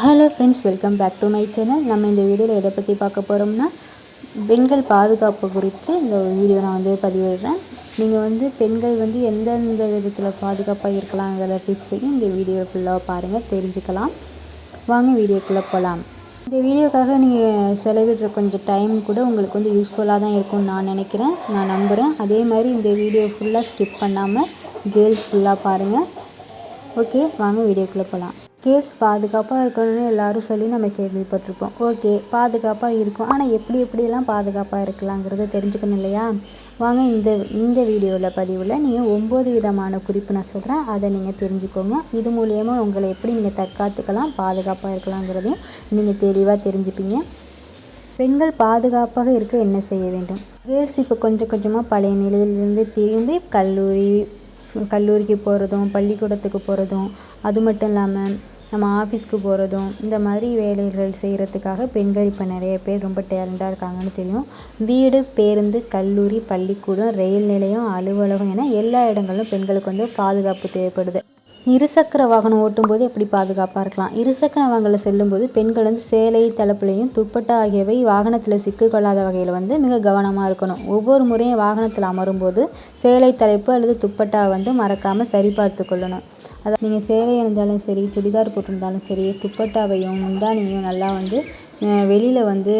Hello friends welcome back to my channel நம்ம இந்த வீடியோவில் எதை பற்றி பார்க்க போகிறோம்னா பெண்கள் பாதுகாப்பு குறித்து இந்த வீடியோ நான் வந்து பதிவிடுறேன். நீங்கள் வந்து பெண்கள் வந்து எந்தெந்த விதத்தில் பாதுகாப்பாக இருக்கலாங்கிற டிப்ஸையும் இந்த வீடியோ ஃபுல்லாக பாருங்கள் தெரிஞ்சுக்கலாம். வாங்க வீடியோக்குள்ளே போகலாம் இந்த வீடியோக்காக நீங்கள் செலவிடுற கொஞ்சம் டைம் கூட உங்களுக்கு வந்து யூஸ்ஃபுல்லாக தான் இருக்கும்னு நான் நினைக்கிறேன். நான் நம்புகிறேன் அதே மாதிரி இந்த வீடியோ ஃபுல்லாக ஸ்கிப் பண்ணாமல் கேர்ள்ஸ் ஃபுல்லாக பாருங்கள் ஓகே வாங்க வீடியோக்குள்ளே போகலாம் கேர்ள்ஸ் பாதுகாப்பாக இருக்கணும்னு எல்லாரும் சொல்லி நம்ம கேள்விப்பட்டிருப்போம். ஓகே பாதுகாப்பாக இருக்கும். ஆனால் எப்படி எப்படியெல்லாம் பாதுகாப்பாக இருக்கலாங்கிறத தெரிஞ்சுக்கணும் இல்லையா? வாங்க இந்த இந்த வீடியோவில் பதிவில் நீங்கள் ஒம்பது விதமான குறிப்பு நான் சொல்கிறேன் அதை நீங்கள் தெரிஞ்சுக்கோங்க. இது மூலயமா உங்களை எப்படி நீங்கள் தற்காத்துக்கலாம் பாதுகாப்பாக இருக்கலாங்கிறதையும் நீங்கள் தெளிவாக தெரிஞ்சுப்பீங்க. பெண்கள் பாதுகாப்பாக இருக்க என்ன செய்ய வேண்டும்? கேர்ள்ஸ் இப்போ கொஞ்சம் கொஞ்சமாக பழைய நிலையிலிருந்து திரும்பி கல்லூரி கல்லூரிக்கு போகிறதும் பள்ளிக்கூடத்துக்கு போகிறதும் அது மட்டும் இல்லாமல் நம்ம ஆஃபீஸ்க்கு போகிறதும் இந்த மாதிரி வேலைகள் செய்கிறதுக்காக பெண்கள் இப்போ நிறைய பேர் ரொம்ப டேலண்டாக இருக்காங்கன்னு தெரியும். வீடு பேருந்து கல்லூரி பள்ளிக்கூடம் ரயில் நிலையம் அலுவலகம் என எல்லா இடங்களிலும் பெண்களுக்கு வந்து பாதுகாப்பு தேவைப்படுது. இருசக்கர வாகனம் ஓட்டும்போது எப்படி பாதுகாப்பாக இருக்கலாம்? இருசக்கர வாகனங்களில் செல்லும்போது பெண்கள் வந்து சேலை தலைப்புலையும் துப்பட்டா ஆகியவை வாகனத்தில் சிக்கிக்கொள்ளாத வகையில் வந்து மிக கவனமாக இருக்கணும். ஒவ்வொரு முறையும் வாகனத்தில் அமரும்போது சேலை தலைப்பு அல்லது துப்பட்டா வந்து மறக்காமல் சரிபார்த்து கொள்ளணும். அதை நீங்கள் சேலை அணிஞ்சாலும் சரி சுடிதார் போட்டிருந்தாலும் சரி துப்பட்டாவையும் முந்தானியும் நல்லா வந்து வெளியில் வந்து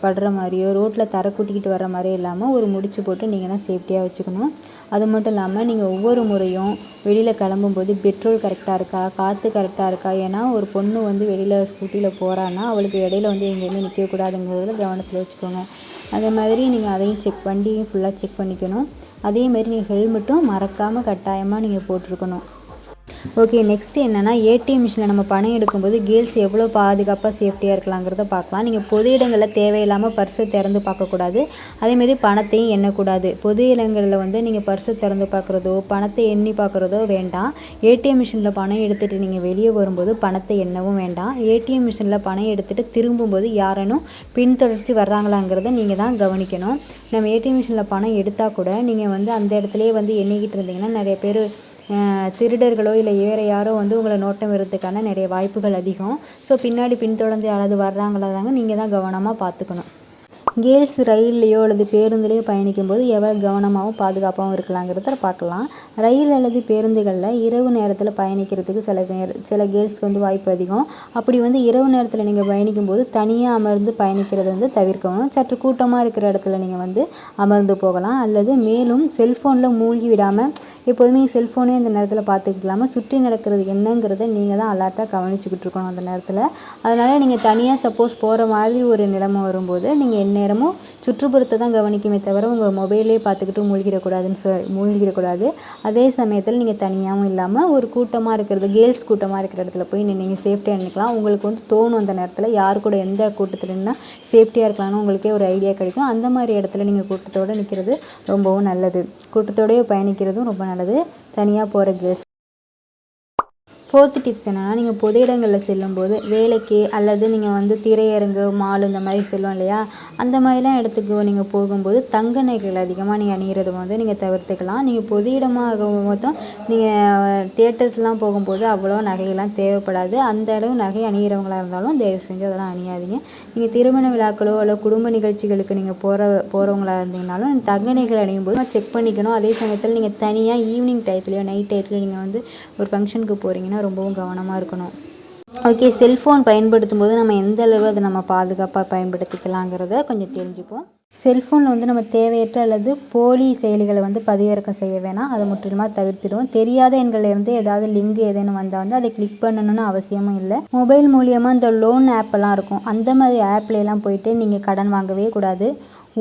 படுற மாதிரியோ ரோட்டில் தர கூட்டிக்கிட்டு வர மாதிரியோ இல்லாமல் ஒரு முடிச்சு போட்டு நீங்கள் தான் சேஃப்டியாக வச்சுக்கணும். அது மட்டும் இல்லாமல் நீங்கள் ஒவ்வொரு முறையும் வெளியில் கிளம்பும்போது பெட்ரோல் கரெக்டாக இருக்கா காற்று கரெக்டாக இருக்கா? ஏன்னா ஒரு பொண்ணு வந்து வெளியில் ஸ்கூட்டியில் போகிறான்னா அவளுக்கு இடையில வந்து எங்கேயுமே நிற்கக்கூடாதுங்கிறத கவனத்தில் வச்சுக்கோங்க. அதே மாதிரி நீங்கள் அதையும் செக் வண்டியும் ஃபுல்லாக செக் பண்ணிக்கணும். அதேமாரி நீங்கள் ஹெல்மெட்டும் மறக்காமல் கட்டாயமாக நீங்கள் போட்டிருக்கணும். ஓகே நெக்ஸ்ட்டு என்னென்னா ஏடிஎம் மிஷினில் நம்ம பணம் எடுக்கும்போது கேர்ள்ஸ் எவ்வளோ பாதுகாப்பாக சேஃப்டியாக இருக்கலாங்கிறத பார்க்கலாம். நீங்கள் பொது இடங்களில் தேவையில்லாமல் பர்ஸை திறந்து பார்க்கக்கூடாது. அதேமாரி பணத்தையும் எண்ணக்கூடாது. பொது இடங்களில் வந்து நீங்கள் பர்ஸை திறந்து பார்க்குறதோ பணத்தை எண்ணி பார்க்குறதோ வேண்டாம். ஏடிஎம் மிஷினில் பணம் எடுத்துகிட்டு நீங்கள் வெளியே வரும்போது பணத்தை எண்ணவும் வேண்டாம். ஏடிஎம் மிஷினில் பணம் எடுத்துகிட்டு திரும்பும்போது யாரேனும் பின்தொடர்ச்சி வர்றாங்களாங்கிறத நீங்கள் தான் கவனிக்கணும். நம்ம ஏடிஎம் மிஷினில் பணம் எடுத்தால் கூட நீங்கள் வந்து அந்த இடத்துலையே வந்து எண்ணிக்கிட்டு இருந்தீங்கன்னா நிறைய பேர் திருடர்களோ இல்லை வேறு யாரோ வந்து உங்களை நோட்டம் வர்றதுக்கான நிறைய வாய்ப்புகள் அதிகம். ஸோ பின்னாடி பின்தொடர்ந்து யாராவது வர்றாங்களா தாங்க நீங்கள் தான் கவனமாக பார்த்துக்கணும். கேர்ள்ஸ் ரயில்லையோ அல்லது பேருந்துலேயோ பயணிக்கும்போது எவ்வளோ கவனமாகவும் பாதுகாப்பாகவும் இருக்கலாங்கிறத பார்க்கலாம். ரயில் அல்லது பேருந்துகளில் இரவு நேரத்தில் பயணிக்கிறதுக்கு சில பேர் சில கேர்ள்ஸ்க்கு வந்து வாய்ப்பு அதிகம். அப்படி வந்து இரவு நேரத்தில் நீங்கள் பயணிக்கும்போது தனியாக அமர்ந்து பயணிக்கிறது வந்து தவிர்க்கணும் சற்று கூட்டமாக இருக்கிற இடத்துல நீங்கள் வந்து அமர்ந்து போகலாம். அல்லது மேலும் செல்ஃபோனில் மூழ்கி விடாமல் எப்போதுமே செல்ஃபோனே இந்த நேரத்தில் பார்த்துக்கலாமல் சுற்றி நடக்கிறது என்னங்கிறத நீங்கள் தான் அலர்ட்டாக கவனிச்சுக்கிட்டு இருக்கணும் அந்த நேரத்தில். அதனால் நீங்கள் தனியாக சப்போஸ் போகிற மாதிரி ஒரு நிலைமை வரும்போது நீங்கள் என்ன நேரமும் சுற்றுப்புறத்தை தான் கவனிக்குமே தவிர உங்கள் மொபைலே பார்த்துக்கிட்டு மூழ்கிடக்கூடாதுன்னு சொ மூழ்கிடக்கூடாது. அதே சமயத்தில் நீங்கள் தனியாகவும் இல்லாமல் ஒரு கூட்டமாக இருக்கிறது கேர்ள்ஸ் கூட்டமாக இருக்கிற இடத்துல போய் நீங்கள் சேஃப்டியாக நினைக்கலாம் உங்களுக்கு வந்து தோணும் அந்த நேரத்தில் யார் கூட எந்த கூட்டத்தில் நின்னால் சேஃப்டியாக இருக்கலாம்னு உங்களுக்கே ஒரு ஐடியா கிடைக்கும். அந்த மாதிரி இடத்துல நீங்கள் கூட்டத்தோடு நிற்கிறது ரொம்பவும் நல்லது. கூட்டத்தோடயே பயணிக்கிறதும் ரொம்ப நல்லது. தனியாக போகிற கேர்ள்ஸ் ஃபோர்த்து டிப்ஸ் என்னென்னா நீங்கள் பொது இடங்களில் செல்லும்போது வேலைக்கு அல்லது நீங்கள் வந்து திரையரங்கு மால் இந்த மாதிரி செல்லும் இல்லையா? அந்த மாதிரிலாம் இடத்துக்கு நீங்கள் போகும்போது தங்க நகைகள் அதிகமாக நீங்கள் அணிகிறத வந்து நீங்கள் தவிர்த்துக்கலாம். நீங்கள் பொது இடமாக மொத்தம் நீங்கள் தேட்டர்ஸ்லாம் போகும்போது அவ்வளோ நகையெல்லாம் தேவைப்படாது. அந்த அளவு நகை அணிகிறவங்களாக இருந்தாலும் தயவு செஞ்சு அதெல்லாம் அணியாதீங்க. நீங்கள் திருமண விழாக்களோ அல்ல குடும்ப நிகழ்ச்சிகளுக்கு நீங்கள் போகிற போகிறவங்களா இருந்தீங்கனாலும் தங்க நகைகள் அணியும் போது செக் பண்ணிக்கணும். அதே சமயத்தில் நீங்கள் தனியாக ஈவினிங் டயத்துலையோ நைட் டயத்துலையோ நீங்கள் வந்து ஒரு ஃபங்க்ஷனுக்கு போகிறீங்கன்னா ரொம்பவும் கவனமாக இருக்கணும். ஓகே செல்ஃபோன் பயன்படுத்தும் போது நம்ம எந்த அளவு அதை நம்ம பாதுகாப்பாக பயன்படுத்திக்கலாங்கிறத கொஞ்சம் தெரிஞ்சுப்போம். செல்ஃபோனில் வந்து நம்ம தேவையற்ற அல்லது போலி செயலிகளை வந்து பதிவிறக்கம் செய்ய வேணாம். அதை முற்றிலுமாக தவிர்த்திடுவோம். தெரியாத எண்கள்லேருந்து ஏதாவது லிங்க் ஏதேனும் வந்தால் வந்து அதை கிளிக் பண்ணணும்னு அவசியமும் இல்லை. மொபைல் மூலியமாக இந்த லோன் ஆப்பெல்லாம் இருக்கும். அந்த மாதிரி ஆப்லாம் போயிட்டு நீங்கள் கடன் வாங்கவே கூடாது.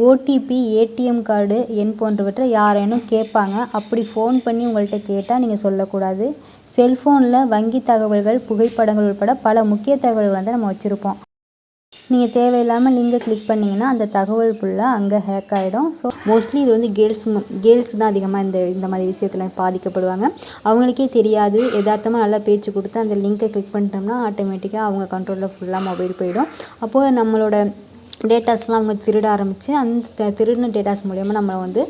ஓடிபி ஏடிஎம் கார்டு எண் போன்றவற்றை யாரேனும் கேட்பாங்க. அப்படி ஃபோன் பண்ணி உங்கள்கிட்ட கேட்டால் நீங்கள் சொல்லக்கூடாது. செல்ஃபோனில் வங்கி தகவல்கள் புகைப்படங்கள் உட்பட பல முக்கிய தகவல்கள் வந்து நம்ம வச்சுருப்போம். நீங்கள் தேவையில்லாமல் லிங்கை கிளிக் பண்ணிங்கன்னா அந்த தகவல் ஃபுல்லாக அங்கே ஹேக் ஆகிடும் ஸோ மோஸ்ட்லி இது வந்து கேர்ள்ஸ் கேர்ள்ஸ் தான் அதிகமாக இந்த இந்த மாதிரி விஷயத்தில் பாதிக்கப்படுவாங்க. அவங்களுக்கே தெரியாது. எதார்த்தமாக நல்லா பேச்சு கொடுத்து அந்த லிங்கை கிளிக் பண்ணிட்டோம்னா ஆட்டோமேட்டிக்காக அவங்க கண்ட்ரோலில் ஃபுல்லாக மொபைல் போயிடும். அப்போது நம்மளோட டேட்டாஸ்லாம் அவங்க திருட ஆரம்பித்து அந்த திருடின டேட்டாஸ் மூலயமா நம்மளை வந்து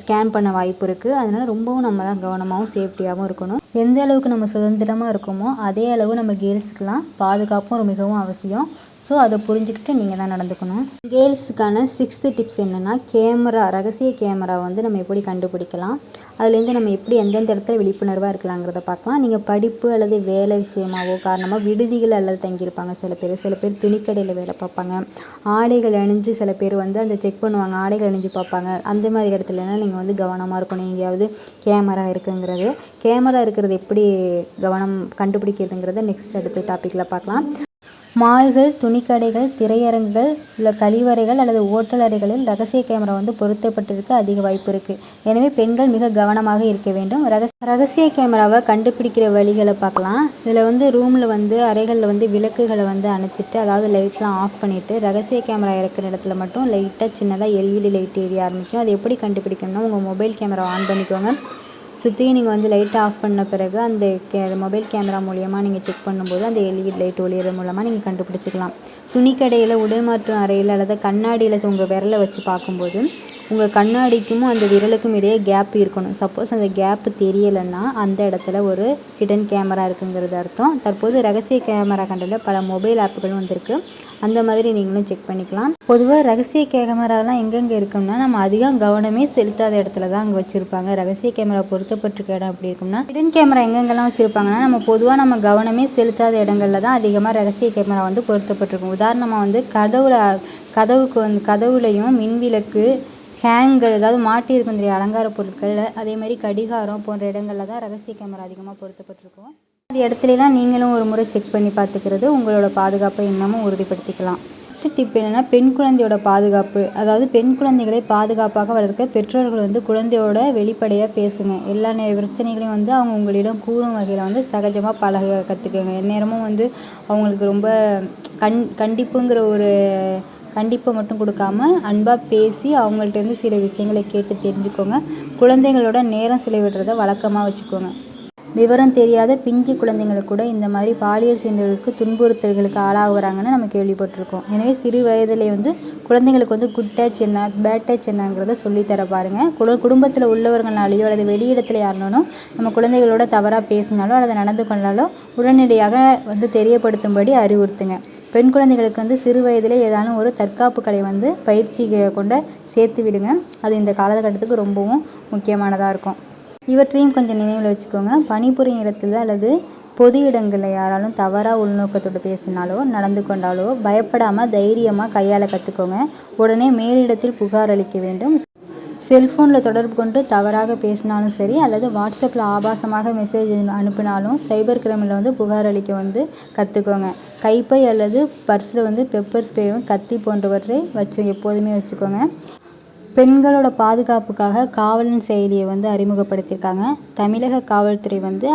ஸ்கேன் பண்ண வாய்ப்பு இருக்குது அதனால் ரொம்பவும் நம்ம தான் கவனமாகவும் சேஃப்டியாகவும் இருக்கணும். எந்த அளவுக்கு நம்ம சுதந்திரமாக இருக்கோமோ அதே அளவு நம்ம கேர்ள்ஸுக்கெலாம் பாதுகாப்பும் ஒரு மிகவும் அவசியம். ஸோ அதை புரிஞ்சுக்கிட்டு நீங்கள் தான் நடந்துக்கணும். கேர்ள்ஸுக்கான சிக்ஸ்த்து டிப்ஸ் என்னென்னா கேமரா ரகசிய கேமரா வந்து நம்ம எப்படி கண்டுபிடிக்கலாம்? அதுலேருந்து நம்ம எப்படி எந்தெந்த இடத்துல விழிப்புணர்வாக இருக்கலாங்கிறத பார்க்கலாம். நீங்கள் படிப்பு அல்லது வேலை விஷயமாவோ காரணமாக விடுதிகள் அல்லது தங்கியிருப்பாங்க. சில பேர் சில பேர் துணிக்கடையில் வேலை பார்ப்பாங்க. ஆடைகள் அணிஞ்சு சில பேர் வந்து அந்த செக் பண்ணுவாங்க. ஆடைகள் அணிஞ்சு பார்ப்பாங்க. அந்த மாதிரி இடத்துலலாம் நீங்கள் வந்து கவனமாக இருக்கணும். எங்கேயாவது கேமரா இருக்குங்கிறது. கேமரா இருக்கிறது எப்படி கவனம் கண்டுபிடிக்கிறதுங்கிறத நெக்ஸ்ட் அடுத்த டாப்பிக்கில் பார்க்கலாம். மால்கள் துணிக்கடைகள் திரையரங்குகள் இல்லை கழிவறைகள் அல்லது ஓட்டல் அறைகளில் ரகசிய கேமரா வந்து பொருத்தப்பட்டிருக்க அதிக வாய்ப்பு இருக்குது எனவே பெண்கள் மிக கவனமாக இருக்க வேண்டும். ரகஸ் ரகசிய கேமராவை கண்டுபிடிக்கிற வழிகளை பார்க்கலாம். சில வந்து ரூமில் வந்து அறைகளில் வந்து விளக்குகளை வந்து அணைச்சிட்டு அதாவது லைட்லாம் ஆஃப் பண்ணிவிட்டு ரகசிய கேமரா இருக்கிற இடத்துல மட்டும் லைட்டாக சின்னதாக எல்இடி லைட் எரிய ஆரம்பிக்கும். அது எப்படி கண்டுபிடிக்கணும்னா உங்கள் மொபைல் கேமரா ஆன் பண்ணிக்கோங்க. சுற்றியும் நீங்கள் வந்து லைட்டை ஆஃப் பண்ண பிறகு அந்த கே மொபைல் கேமரா மூலியமாக நீங்கள் செக் பண்ணும்போது அந்த எல்இடி லைட் ஒளியிற மூலமாக நீங்கள் கண்டுபிடிச்சிக்கலாம். துணிக்கடையில் உடல் மாற்றம் அறையில் அல்லது கண்ணாடியில் உங்கள் விரலை வச்சு பார்க்கும்போது உங்கள் கண்ணாடிக்கும் அந்த விரலுக்கும் இடையே கேப் இருக்கணும். சப்போஸ் அந்த கேப்பு தெரியலைன்னா அந்த இடத்துல ஒரு ஹிடன் கேமரா இருக்குங்கிறது அர்த்தம். தற்போது ரகசிய கேமரா கண்டில் பல மொபைல் ஆப்புகளும் வந்திருக்கு. அந்த மாதிரி நீங்களும் செக் பண்ணிக்கலாம். பொதுவாக ரகசிய கேமராலாம் எங்கெங்கே இருக்கும்னா நம்ம அதிகம் கவனமே செலுத்தாத இடத்துல தான் அங்கே வச்சுருப்பாங்க. ரகசிய கேமரா பொருத்தப்பட்டிருக்க இடம் அப்படி இருக்கும்னா ஹிடன் கேமரா எங்கெங்கெல்லாம் வச்சுருப்பாங்கன்னா நம்ம பொதுவாக நம்ம கவனமே செலுத்தாத இடங்களில் தான் அதிகமாக ரகசிய கேமரா வந்து பொருத்தப்பட்டிருக்கும். உதாரணமாக வந்து கதவுல கதவுக்கு வந்து கதவுலையும் மின்விளக்கு ஹேங்கர் ஏதாவது மாட்டியிருக்கும் தெரியும் அலங்கார பொருட்கள் அதே மாதிரி கடிகாரம் போன்ற இடங்களில் தான் ரகசிய கேமரா அதிகமாக பொருத்தப்பட்டிருக்கும். அது இடத்துலலாம் நீங்களும் ஒரு முறை செக் பண்ணி பார்த்துக்கிறது உங்களோட பாதுகாப்பை இன்னமும் உறுதிப்படுத்திக்கலாம். ஃபஸ்ட்டு டிப் என்னென்னா பெண் குழந்தையோட பாதுகாப்பு. அதாவது பெண் குழந்தைகளை பாதுகாப்பாக வளர்க்க பெற்றோர்கள் வந்து குழந்தையோட வெளிப்படையாக பேசுங்க. எல்லா நே பிரச்சனைகளையும் வந்து அவங்க உங்களிடம் கூறும் வகையில் வந்து சகஜமாக பழக கற்றுக்கங்க எந்நேரமும் வந்து அவங்களுக்கு ரொம்ப கண் கண்டிப்புங்கிற ஒரு கண்டிப்பை மட்டும் கொடுக்காம அன்பாக பேசி அவங்கள்ட்டேருந்து சில விஷயங்களை கேட்டு தெரிஞ்சுக்கோங்க. குழந்தைங்களோட நேரம் செலவிடுறத வழக்கமாக வச்சுக்கோங்க. விவரம் தெரியாத பிஞ்சு குழந்தைங்களுக்கு கூட இந்த மாதிரி பாலியல் சீண்டல்களுக்கு துன்புறுத்தல்களுக்கு ஆளாகிறாங்கன்னு நம்ம கேள்விப்பட்டிருக்கோம். எனவே சிறு வயதிலே வந்து குழந்தைங்களுக்கு வந்து குட் டச் என்ன பேட் டச் என்னங்கிறத சொல்லித்தர பாருங்கள் குழு குடும்பத்தில் உள்ளவர்களாலேயோ அல்லது வெளியிடத்தில் யாருனாலும் நம்ம குழந்தைகளோட தவறாக பேசினாலோ அல்லது நடந்து கொண்டாலோ உடனடியாக வந்து தெரியப்படுத்தும்படி அறிவுறுத்துங்க. பெண் குழந்தைகளுக்கு வந்து சிறு வயதிலே ஏதானும் ஒரு தற்காப்பு கலை வந்து பயிற்சி கொண்ட சேர்த்து விடுங்க. அது இந்த காலகட்டத்துக்கு ரொம்பவும் முக்கியமானதாக இருக்கும். இவற்றையும் கொஞ்சம் நினைவில் வச்சுக்கோங்க. பணிபுரியும் இடத்துல அல்லது பொது இடங்களில் யாராலும் தவறாக உள்நோக்கத்தோடு பேசினாலோ நடந்து கொண்டாலோ பயப்படாமல் தைரியமாக கையாள கற்றுக்கோங்க உடனே மேலிடத்தில் புகார் அளிக்க வேண்டும். செல்ஃபோனில் தொடர்பு கொண்டு தவறாக பேசினாலும் சரி அல்லது வாட்ஸ்அப்பில் ஆபாசமாக மெசேஜ் அனுப்பினாலும் சைபர் கிரைமில் வந்து புகார் அளிக்க வந்து கற்றுக்கோங்க கைப்பை அல்லது பர்ஸில் வந்து பெப்பர் ஸ்ப்ரேவும் கத்தி போன்றவற்றை வச்சு எப்போதுமே வச்சுக்கோங்க. பெண்களோட பாதுகாப்புக்காக காவலன் செயலியை வந்து அறிமுகப்படுத்தியிருக்காங்க. தமிழக காவல்துறை வந்து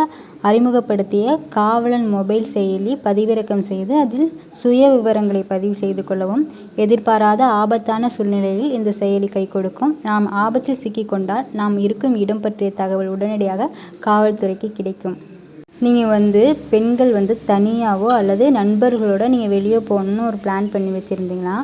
அறிமுகப்படுத்திய காவலன் மொபைல் செயலி பதிவிறக்கம் செய்து அதில் சுய விவரங்களை பதிவு செய்து கொள்ளவும் எதிர்பாராத ஆபத்தான சூழ்நிலையில் இந்த செயலி கை கொடுக்கும். நாம் ஆபத்தில் சிக்கிக்கொண்டால் நாம் இருக்கும் இடம் பற்றிய தகவல் உடனடியாக காவல்துறைக்கு கிடைக்கும். நீங்கள் வந்து பெண்கள் வந்து தனியாகவோ அல்லது நண்பர்களோட நீங்கள் வெளியே போகணுன்னு ஒரு பிளான் பண்ணி வச்சுருந்தீங்கன்னா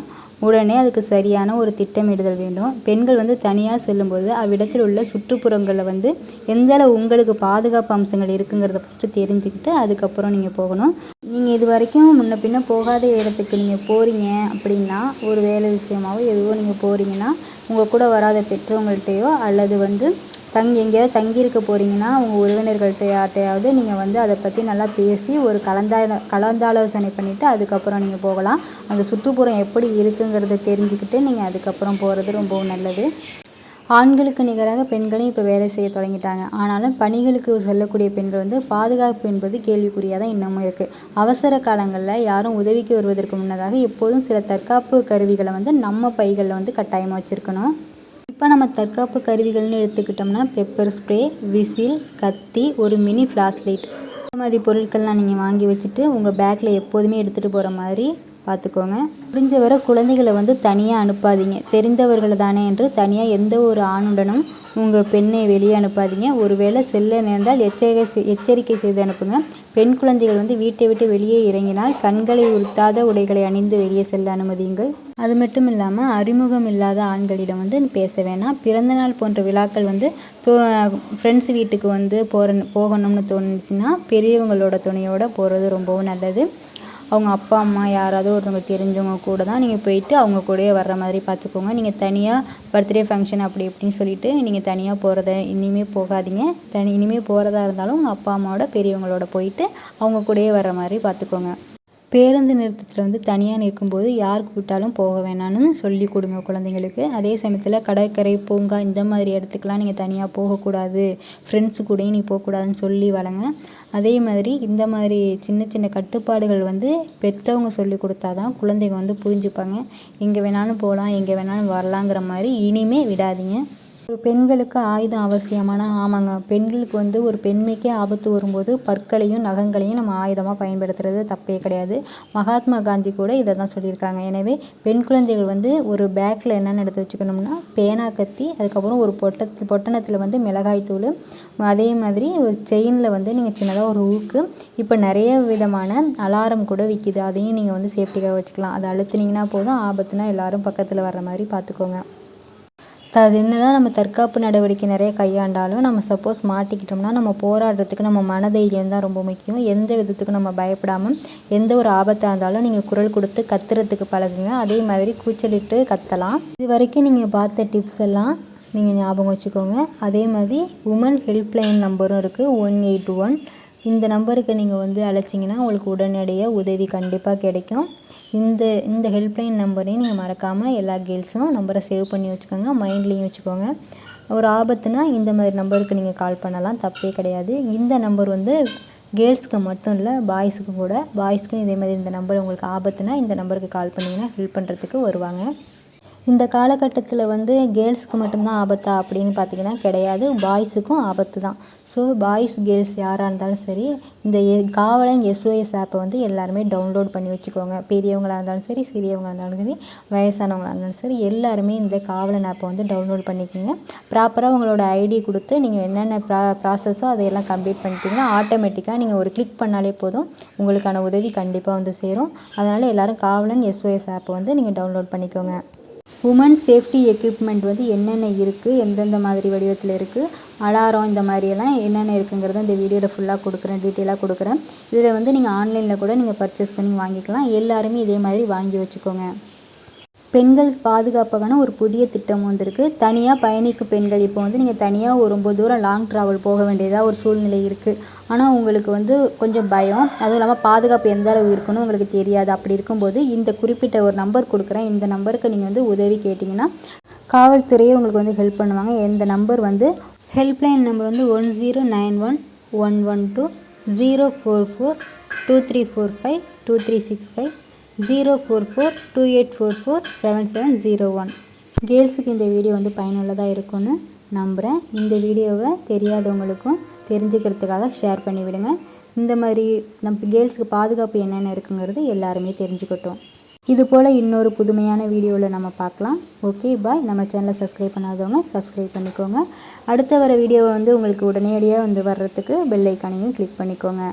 உடனே அதுக்கு சரியான ஒரு திட்டமிடுதல் வேண்டும். பெண்கள் வந்து தனியாக செல்லும்போது அவ்விடத்தில் உள்ள சுற்றுப்புறங்களில் வந்து எந்த அளவு உங்களுக்கு பாதுகாப்பு அம்சங்கள் இருக்குங்கிறத ஃபஸ்ட்டு தெரிஞ்சுக்கிட்டு அதுக்கப்புறம் நீங்கள் போகணும். நீங்கள் இது வரைக்கும் முன்ன பின்ன போகாத இடத்துக்கு நீங்கள் போகிறீங்க அப்படின்னா ஒரு வேலை விஷயமாவோ எதுவோ நீங்கள் போகிறீங்கன்னா உங்கள் கூட வராத பெற்றவங்கள்ட்டையோ அல்லது வந்து தங்கி எங்கேயாவது தங்கியிருக்க போகிறீங்கன்னா உங்கள் உறவினர்கள்ட்ட யார்கிட்டையாவது நீங்கள் வந்து அதை பற்றி நல்லா பேசி ஒரு கலந்தா கலந்தாலோசனை பண்ணிவிட்டு அதுக்கப்புறம் நீங்கள் போகலாம். அந்த சுற்றுப்புறம் எப்படி இருக்குங்கிறத தெரிஞ்சுக்கிட்டு நீங்கள் அதுக்கப்புறம் போகிறது ரொம்பவும் நல்லது. ஆண்களுக்கு நிகராக பெண்களும் இப்போ வேலை செய்ய தொடங்கிட்டாங்க. ஆனாலும் பணிகளுக்கு செல்லக்கூடிய பெண்கள் வந்து பாதுகாப்பு என்பது கேள்விக்குறியாக தான் இன்னமும் இருக்குது அவசர காலங்களில் யாரும் உதவிக்கு வருவதற்கு முன்னதாக எப்போதும் சில தற்காப்பு கருவிகளை வந்து நம்ம பைகளில் வந்து கட்டாயமாக வச்சுருக்கணும். இப்போ நம்ம தற்காப்பு கருவிகள்னு எடுத்துக்கிட்டோம்னா பெப்பர் ஸ்ப்ரே விசில் கத்தி ஒரு மினி ஃப்ளாஷ் லைட் இந்த மாதிரி பொருட்கள்லாம் நீங்கள் வாங்கி வச்சுட்டு உங்கள் பேக்கில் எப்போதுமே எடுத்துகிட்டு போகிற மாதிரி பார்த்துக்கோங்க முடிஞ்ச வரை குழந்தைகளை வந்து தனியாக அனுப்பாதீங்க. தெரிந்தவர்கள் தானே என்று தனியாக எந்த ஒரு ஆணுடனும் உங்கள் பெண்ணை வெளியே அனுப்பாதீங்க. ஒருவேளை செல்ல நேர்ந்தால் எச்சரிக்கை செய்- எச்சரிக்கை செய்து அனுப்புங்க. பெண் குழந்தைகள் வந்து வீட்டை விட்டு வெளியே இறங்கினால் கண்களை உறுத்தாத உடைகளை அணிந்து வெளியே செல்ல அனுமதியுங்கள். அது மட்டும் இல்லாமல் அறிமுகம் இல்லாத ஆண்களிடம் வந்து பேச வேணாம். பிறந்தநாள் போன்ற விழாக்கள் வந்து ஃப்ரெண்ட்ஸ் வீட்டுக்கு வந்து போகிற போகணும்னு தோணுச்சுன்னா பெரியவங்களோட துணையோட போகிறது ரொம்பவும் நல்லது. அவங்க அப்பா அம்மா யாராவது ஒருத்தவங்க தெரிஞ்சவங்க கூட தான் நீங்கள் போயிட்டு அவங்க கூடயே வர்ற மாதிரி பார்த்துக்கோங்க. நீங்கள் தனியாக பர்த்டே ஃபங்க்ஷன் அப்படி இப்படின்னு சொல்லிட்டு நீங்கள் தனியாக போகிறத இனிமேல் போகாதீங்க. தனி இனிமேல் போகிறதா இருந்தாலும் உங்கள் அப்பா அம்மாவோட பெரியவங்களோட போயிட்டு அவங்க கூடயே வர்ற மாதிரி பார்த்துக்கோங்க. பேருந்து நிறுத்தத்தில் வந்து தனியாக நிற்கும்போது யார் கூப்பிட்டாலும் போக வேணாம்னு சொல்லி கொடுங்க குழந்தைங்களுக்கு. அதே சமயத்தில் கடற்கரை பூங்கா இந்த மாதிரி இடத்துக்குலாம் நீங்கள் தனியாக போகக்கூடாது. ஃப்ரெண்ட்ஸு கூடயும் நீ போகக்கூடாதுன்னு சொல்லி வளங்க. அதே மாதிரி இந்த மாதிரி சின்ன சின்ன கட்டுப்பாடுகள் வந்து பெற்றவங்க சொல்லி கொடுத்தா தான் குழந்தைங்க வந்து புரிஞ்சுப்பாங்க. எங்கே வேணாலும் போகலாம் எங்கே வேணாலும் வரலாங்கிற மாதிரி இனிமே விடாதீங்க. பெண்களுக்கு ஆயுதம் அவசியமான ஆமாங்க. பெண்களுக்கு வந்து ஒரு பெண்மைக்கே ஆபத்து வரும்போது பற்களையும் நகங்களையும் நம்ம ஆயுதமாக பயன்படுத்துறது தப்பே கிடையாது. மகாத்மா காந்தி கூட இதை தான் சொல்லியிருக்காங்க. எனவே பெண் குழந்தைகள் வந்து ஒரு பேக்கில் என்னென்ன எடுத்து வச்சுக்கணும்னா பேனா கத்தி அதுக்கப்புறம் ஒரு பொட்ட பொட்டணத்தில் வந்து மிளகாய் தூள் அதே மாதிரி ஒரு செயினில் வந்து நீங்கள் சின்னதாக ஒரு ஊக்கு. இப்போ நிறைய விதமான அலாரம் கூட விற்கிது அதையும் நீங்கள் வந்து சேஃப்டிக்காக வச்சுக்கலாம். அதை அழுத்துனீங்கன்னா போதும். ஆபத்துனா எல்லாரும் பக்கத்தில் வர்ற மாதிரி பார்த்துக்கோங்க அது என்ன தான் நம்ம தற்காப்பு நடவடிக்கை நிறைய கையாண்டாலும் நம்ம சப்போஸ் மாட்டிக்கிட்டோம்னா நம்ம போராடுறதுக்கு நம்ம மனதைரியம் தான் ரொம்ப முக்கியம். எந்த விதத்துக்கும் நம்ம பயப்படாமல் எந்த ஒரு ஆபத்தாக இருந்தாலும் நீங்கள் குரல் கொடுத்து கத்துறதுக்கு பழகுங்க. அதே மாதிரி கூச்சலிட்டு கத்தலாம். இது வரைக்கும் நீங்கள் பார்த்த டிப்ஸ் எல்லாம் நீங்கள் ஞாபகம் வச்சுக்கோங்க. அதே மாதிரி உமன் ஹெல்ப்லைன் நம்பரும் இருக்குது ஒன் எயிட் ஒன் இந்த நம்பருக்கு நீங்கள் வந்து அழைச்சிங்கன்னா உங்களுக்கு உடனடியாக உதவி கண்டிப்பாக கிடைக்கும். இந்த இந்த ஹெல்ப்லைன் நம்பரையும் நீங்கள் மறக்காமல் எல்லா கேர்ள்ஸும் நம்பரை சேவ் பண்ணி வச்சுக்கோங்க மைண்ட்லேயும் வச்சுக்கோங்க. ஒரு ஆபத்துனா இந்த மாதிரி நம்பருக்கு நீங்கள் கால் பண்ணலாம் தப்பே கிடையாது. இந்த நம்பர் வந்து கேர்ள்ஸ்க்கு மட்டும் இல்லை பாய்ஸுக்கும் கூட. பாய்ஸ்க்கும் இதே மாதிரி இந்த நம்பர் உங்களுக்கு ஆபத்துனா இந்த நம்பருக்கு கால் பண்ணிங்கன்னா ஹெல்ப் பண்ணுறதுக்கு வருவாங்க. இந்த காலகட்டத்தில் வந்து கேர்ள்ஸுக்கு மட்டும்தான் ஆபத்தா அப்படின்னு பார்த்தீங்கன்னா கிடையாது. பாய்ஸுக்கும் ஆபத்து தான். ஸோ பாய்ஸ் கேர்ள்ஸ் யாராக இருந்தாலும் சரி இந்த எ- காவலன் எஸ்ஓஎஸ் ஆப்பை வந்து எல்லாருமே டவுன்லோட் பண்ணி வச்சுக்கோங்க. பெரியவங்களாக இருந்தாலும் சரி சிறியவங்களாக இருந்தாலும் சரி வயசானவங்களாக இருந்தாலும் சரி எல்லாருமே இந்த காவலன் ஆப்பை வந்து டவுன்லோட் பண்ணிக்கோங்க. ப்ராப்பராக உங்களோட ஐடி கொடுத்து நீங்கள் என்னென்ன ப்ரா ப்ராசஸோ அதையெல்லாம் கம்ப்ளீட் பண்ணிட்டீங்கன்னா ஆட்டோமேட்டிக்காக நீங்கள் ஒரு கிளிக் பண்ணாலே போதும். உங்களுக்கான உதவி கண்டிப்பாக வந்து சேரும். அதனால் எல்லாரும் காவலன் எஸ்ஓஎஸ் ஆப்பை வந்து நீங்கள் டவுன்லோட் பண்ணிக்கோங்க. உமன் சேஃப்டி எக்யூப்மெண்ட் வந்து என்னென்ன இருக்குது எந்தெந்த மாதிரி வடிவத்தில் இருக்குது அலாரம் இந்த மாதிரியெல்லாம் என்னென்ன இருக்குங்கிறத இந்த வீடியோவில் ஃபுல்லாக கொடுக்குறேன் டீட்டெயிலாக கொடுக்குறேன். இதில் வந்து நீங்கள் ஆன்லைனில் கூட நீங்கள் பர்ச்சேஸ் பண்ணி வாங்கிக்கலாம். எல்லாருமே இதே மாதிரி வாங்கி வச்சுக்கோங்க. பெண்கள் பாதுகாப்புக்கான ஒரு புதிய திட்டம் வந்திருக்கு தனியாக பயணிக்கும் பெண்கள் இப்போ வந்து நீங்கள் தனியாக ஒரு ரொம்ப தூரம் லாங் ட்ராவல் போக வேண்டியதாக ஒரு சூழ்நிலை இருக்குது ஆனால் உங்களுக்கு வந்து கொஞ்சம் பயம். அதுவும் இல்லாமல் பாதுகாப்பு எந்த அளவு இருக்குன்னு உங்களுக்கு தெரியாது. அப்படி இருக்கும்போது இந்த குறிப்பிட்ட ஒரு நம்பர் கொடுக்குறேன். இந்த நம்பருக்கு நீங்கள் வந்து உதவி கேட்டிங்கன்னா காவல்துறையே உங்களுக்கு வந்து ஹெல்ப் பண்ணுவாங்க. இந்த நம்பர் வந்து ஹெல்ப்லைன் நம்பர் வந்து one zero nine one one one two zero four four two three four five two three six five zero four four two eight four four seven seven zero one. கேர்ள்ஸுக்கு இந்த video வந்து பயனுள்ளதாக இருக்கும்னு நம்புகிறேன் இந்த வீடியோவை தெரியாதவங்களுக்கும் தெரிஞ்சுக்கிறதுக்காக share பண்ணிவிடுங்க. இந்த மாதிரி நம்ம கேர்ள்ஸுக்கு பாதுகாப்பு என்னென்ன இருக்குங்கிறது எல்லாருமே தெரிஞ்சுக்கட்டும். இது போல் இன்னொரு புதுமையான வீடியோவில் நம்ம பார்க்கலாம். ஓகே பாய் நம்ம சேனலை சப்ஸ்கிரைப் பண்ணாதவங்க சப்ஸ்கிரைப் பண்ணிக்கோங்க. அடுத்த வர வீடியோவை வந்து உங்களுக்கு உடனடியாக வந்து வர்றதுக்கு பெல் ஐக்கானையும் கிளிக் பண்ணிக்கோங்க.